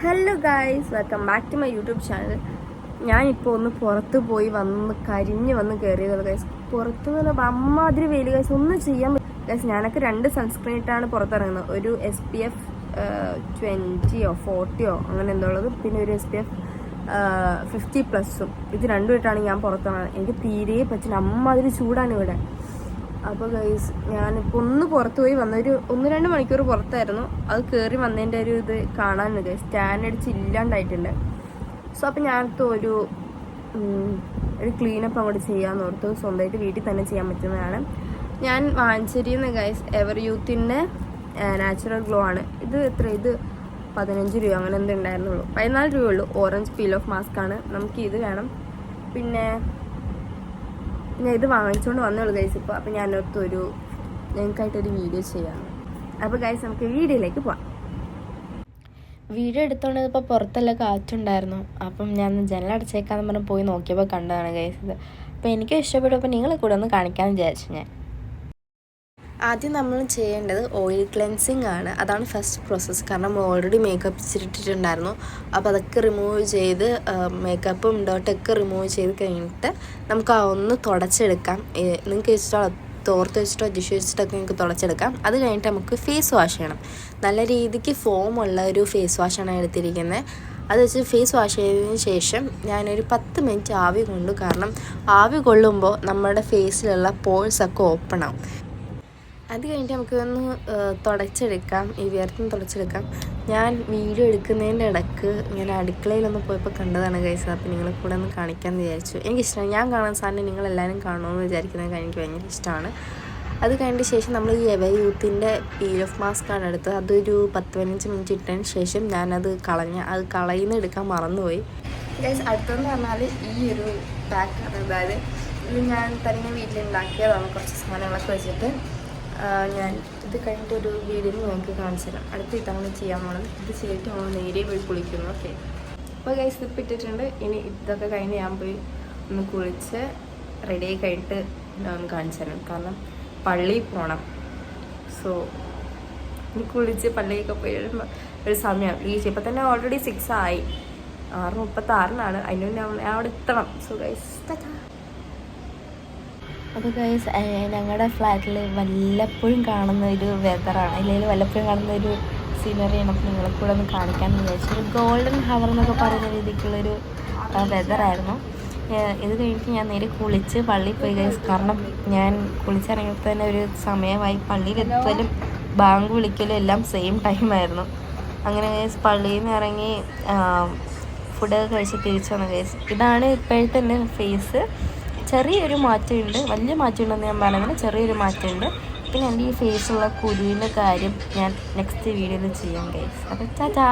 Hello guys welcome back to my YouTube channel ഞാൻ ഞാനിപ്പോൾ ഒന്ന് പുറത്ത് പോയി വന്ന് കരിഞ്ഞ് വന്ന് കയറിയത് ഗൈസ് പുറത്ത് നിന്ന് അമ്മാതിരി വെയിൽ ഗൈസ് ഒന്നും ചെയ്യാൻ ഗൈസ് ഞാനൊക്കെ രണ്ട് സൺസ്ക്രീൻ ഇട്ടാണ് പുറത്തിറങ്ങുന്നത്. ഒരു എസ് പി എഫ് ട്വന്റിയോ ഫോർട്ടിയോ അങ്ങനെ എന്തോ ഉള്ളത്. പിന്നെ ഒരു എസ് പി എഫ് ഫിഫ്റ്റി പ്ലസും ഇത് രണ്ടും ഇട്ടാണ് ഞാൻ പുറത്തിറങ്ങുന്നത്. എനിക്ക് തീരെ പറ്റില്ല. അമ്മാതിരി ചൂടാണ് ഇവിടെ. അപ്പോൾ ഗൈസ് ഞാനിപ്പോൾ ഒന്ന് പുറത്ത് പോയി വന്ന ഒരു ഒന്ന് രണ്ട് മണിക്കൂർ പുറത്തായിരുന്നു. അത് കയറി വന്നതിന്റെ ഒരു ഇത് കാണാനുണ്ട് സ്റ്റാൻഡ് അടിച്ച് ഇല്ലാണ്ടായിട്ടുണ്ട്. സോ അപ്പോൾ ഞാനത്ത് ഒരു ഒരു ക്ലീനപ്പ് അങ്ങോട്ട് ചെയ്യാമെന്ന് ഓർത്തു. സ്വന്തമായിട്ട് വീട്ടിൽ തന്നെ ചെയ്യാൻ പറ്റുന്നതാണ്. ഞാൻ വാങ്ങിച്ചിരിക്കുന്ന ഗൈസ് എവർ യൂത്തിന്റെ നാച്ചുറൽ ഗ്ലോ ആണ്. ഇത് എത്ര? ഇത് പതിനഞ്ച് രൂപ. അങ്ങനെ എന്തുണ്ടായിരുന്നുള്ളൂ പതിനാല് രൂപയുള്ളൂ ഓറഞ്ച് പീൽ ഓഫ് മാസ്ക് ആണ്. നമുക്ക് ഇത് വേണം. പിന്നെ ഞാൻ ഇത് വാങ്ങിച്ചുകൊണ്ട് വന്നുള്ളൂ ഗൈസ് ഇപ്പോൾ അപ്പോൾ ഞാനോർത്ത് ഒരു ഞങ്ങൾക്കായിട്ടൊരു വീഡിയോ ചെയ്യാം. അപ്പോൾ ഗൈസ് നമുക്ക് വീഡിയോയിലേക്ക് പോവാം. വീഡിയോ എടുത്തോണ്ട് ഇപ്പോൾ പുറത്തല്ല കാറ്റുണ്ടായിരുന്നു. അപ്പം ഞാൻ ജനലടച്ചേക്കാന്ന് പറഞ്ഞ് പോയി നോക്കിയപ്പോൾ കണ്ടതാണ് ഗൈസ് ഇത്. അപ്പോൾ എനിക്കും ഇഷ്ടപ്പെട്ടു. അപ്പോൾ നിങ്ങളെ കൂടെ ഒന്ന് കാണിക്കാമെന്ന് വിചാരിച്ചു ഞാൻ. ആദ്യം നമ്മൾ ചെയ്യേണ്ടത് ഓയിൽ ക്ലെൻസിങ് ആണ്. അതാണ് ഫസ്റ്റ് പ്രോസസ്സ് കാരണം നമ്മൾ ഓൾറെഡി മേക്കപ്പ് ചിരിട്ടിട്ടുണ്ടായിരുന്നു അപ്പോൾ അതൊക്കെ റിമൂവ് ചെയ്ത് മേക്കപ്പും ഡോട്ടൊക്കെ റിമൂവ് ചെയ്ത് കഴിഞ്ഞിട്ട് നമുക്ക് ആ ഒന്ന് തുടച്ചെടുക്കാം. നിങ്ങൾക്ക് ഇഷ്ടമുള്ള തോർത്ത് വെച്ചിട്ടോ ടിഷ്യൂ വെച്ചിട്ടൊക്കെ നിങ്ങൾക്ക് തുടച്ചെടുക്കാം. അത് കഴിഞ്ഞിട്ട് നമുക്ക് ഫേസ് വാഷ് ചെയ്യണം. നല്ല രീതിക്ക് ഫോം ഉള്ള ഒരു ഫേസ് വാഷാണ് എടുത്തിരിക്കുന്നത് അത് വെച്ച് ഫേസ് വാഷ് ചെയ്തതിന് ശേഷം ഞാനൊരു പത്ത് മിനിറ്റ് ആവി കൊണ്ടു. കാരണം ആവി കൊള്ളുമ്പോൾ നമ്മുടെ ഫേസിലുള്ള പോൾസൊക്കെ ഓപ്പൺ ആവും. അത് കഴിഞ്ഞിട്ട് നമുക്ക് ഒന്ന് തുടച്ചെടുക്കാം. ഈ വിയർത്തും തുടച്ചെടുക്കാം. ഞാൻ വീഡിയോ എടുക്കുന്നതിന്റെ ഇടയ്ക്ക് ഞാൻ അടുക്കളയിലൊന്ന് പോയപ്പോൾ കണ്ടതാണ് കഴിച്ചത് അപ്പോൾ നിങ്ങളെ കൂടെ ഒന്ന് കാണിക്കാമെന്ന് വിചാരിച്ചു. എനിക്കിഷ്ടമാണ്. ഞാൻ കാണാൻ സാധനം നിങ്ങളെല്ലാവരും കാണുമെന്ന് വിചാരിക്കുന്നത് എനിക്ക് ഭയങ്കര ഇഷ്ടമാണ്. അത് കഴിഞ്ഞ ശേഷം നമ്മൾ ഈ എവ യൂത്തിന്റെ പീൽ ഓഫ് മാസ്ക് ആണ് എടുത്തത്. അതൊരു പത്ത് പതിനഞ്ച് മിനിറ്റ് ഇട്ടതിന് ശേഷം ഞാനത് കളഞ്ഞ അത് കളയുന്ന എടുക്കാൻ മറന്നുപോയി. ഗൈസ് അടുത്തെന്ന് പറഞ്ഞാൽ ഈ ഒരു പാക്കാണ് അതായത് ഇത് ഞാൻ തന്നെ വീട്ടിലുണ്ടാക്കിയതാണ് കുറച്ച് സാധനങ്ങളൊക്കെ വെച്ചിട്ട്. ഞാൻ ഇത് കഴിഞ്ഞിട്ട് ഒരു വീഡിയോ നിങ്ങൾക്ക് കാണിച്ചു തരാം. അടുത്ത ഇതാണ് ചെയ്യാൻ പോണത് ഇത് ചെയ്തിട്ട് നമ്മൾ നേരെ പോയി കുളിക്കുന്നു. ഓക്കെ അപ്പോൾ ഗൈസ് ഇപ്പം ഇട്ടിട്ടുണ്ട് ഇനി ഇതൊക്കെ കഴിഞ്ഞ് ഞാൻ പോയി ഒന്ന് കുളിച്ച് റെഡി ആയി കഴിഞ്ഞിട്ട് കാണിച്ചു തരാം. കാരണം പള്ളിയിൽ പോകണം സോ ഇനി കുളിച്ച് പള്ളിയൊക്കെ പോയി വരുമ്പോൾ ഒരു സമയം ഈ ഇപ്പം തന്നെ ഓൾറെഡി സിക്സ് ആയി. ആറ് മുപ്പത്താറിനാണ്. അതിന് മുന്നേ അവിടെ എത്തണം. സോ ഗൈസ് അപ്പോൾ ഗൈസ് ഞങ്ങളുടെ ഫ്ലാറ്റിൽ വല്ലപ്പോഴും കാണുന്ന ഒരു വെതറാണ് അല്ലെങ്കിൽ വല്ലപ്പോഴും കാണുന്ന ഒരു സീനറിയാണ് അപ്പോൾ നിങ്ങളെ കൂടെ ഒന്ന് കാണിക്കാമെന്ന് വിചാരിച്ചു. ഒരു ഗോൾഡൻ ഹവർ എന്നൊക്കെ പറയുന്ന രീതിക്കുള്ളൊരു വെതറായിരുന്നു ഇത് കഴിഞ്ഞിട്ട് ഞാൻ നേരെ കുളിച്ച് പള്ളിയിൽ പോയി ഗൈസ് കാരണം ഞാൻ കുളിച്ചിറങ്ങിയപ്പോൾ തന്നെ ഒരു സമയമായി. പള്ളിയിലെത്തലും ബാങ്ക് വിളിക്കലും എല്ലാം സെയിം ടൈമായിരുന്നു അങ്ങനെ ഗൈസ് പള്ളിയിൽ നിന്ന് ഇറങ്ങി ഫുഡൊക്കെ കഴിച്ച് തിരിച്ചു വന്നു ഗൈസ് ഇതാണ് ഇപ്പോഴത്തെ എന്റെ ഫേസ് ചെറിയൊരു മാറ്റമുണ്ട്. വലിയ മാറ്റമുണ്ടെന്ന് ഞാൻ പറയുന്നില്ല ചെറിയൊരു മാറ്റമുണ്ട്. പിന്നെ എന്റെ ഈ ഫേസുള്ള കുരുവിന്റെ കാര്യം ഞാൻ നെക്സ്റ്റ് വീഡിയോയിൽ ചെയ്യാം ഗൈസ് അപ്പോൾ ചാച്ചാ